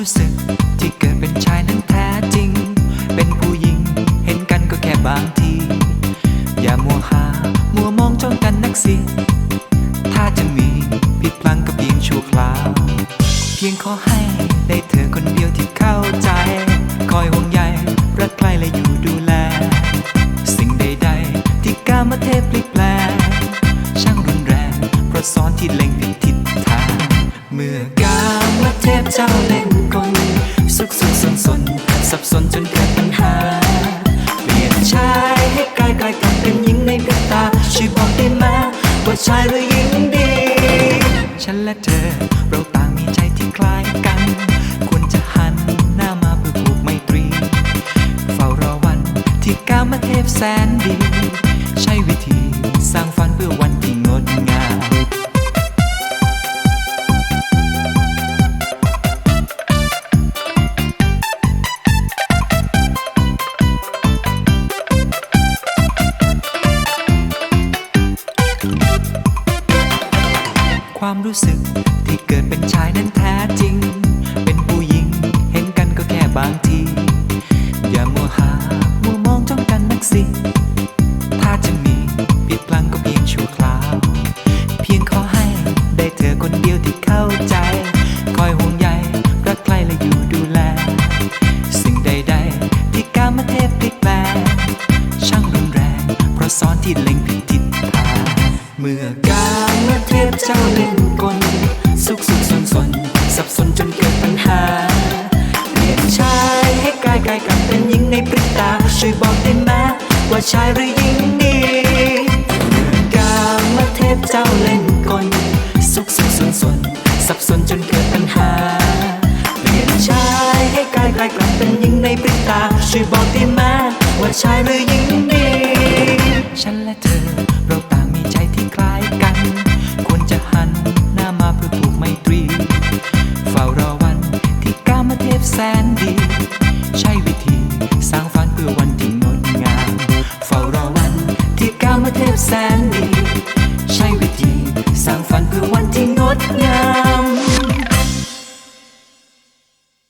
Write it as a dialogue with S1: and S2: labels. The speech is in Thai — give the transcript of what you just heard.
S1: รู้สึก ที่เกิดเป็นชายนั้นแท้จริง เป็นผู้หญิง เห็นกันก็แค่บางที อย่ามัวหา มัวมองจ้องกันนักสิ ถ้าจะมีผิดพลังก็เพียงชั่วคราว เพียงขอให้ พเจ้าเล่นกลสุขสุขสนสนสับสนจนเกิดปัญหา เปลี่ยนชายให้กลายกลายกลายเป็นหญิงในพริบตาช่วยบอกได้ไหมว่าชายหรือหญิงดี ฉันและเธอเราต่างมีใจที่คล้ายกัน ควรจะหันหน้ามาเพื่อผูกไมตรี เฝ้ารอวันที่กามาเทพแสนดี ความรู้สึก ที่เกิดเป็นชายนั้นแท้จริง เป็นผู้หญิงเห็นกันก็แค่บางที อย่ามัวหา มัวมองจ้องกันนักสิ ถ้าจะมีผิดพลังก็เพียงชั่วคราว เพียงขอให้ได้เธอคนเดียวที่เข้าใจ คอยห่วงใยรักใครและอยู่ดูแล สิ่งใด ๆ ที่กามาเทพพลิกแปลงช่างรุนแรง เพราะซ้อนที่เล็งผิดทิศทาง เมื่อการมาเทพเจ้าเล่นกล สุขสุขสนสนสับสนจนเกิดปัญหาเปลี่ยนชายให้กลายกลายกลับเป็นหญิงในพริบตา ช่วยบอกได้ไหมว่าชายหรือหญิงดีเมื่อกามาเทพเจ้าเล่นกล สุขสุขสนสนสับสนจนเกิดปัญหาเปลี่ยนชายให้กลายกลายกลับเป็นหญิงในพริบตา ช่วยบอกได้ไหมว่าชายหรือหญิงดี นดี ใช่วิธีสร้างฝันเพื่อวันที่งดงามเฝ้ารอวันที่ก้ามาเทพแสนดี ใช่วิธีสร้างฝันเพื่อวันที่งดงาม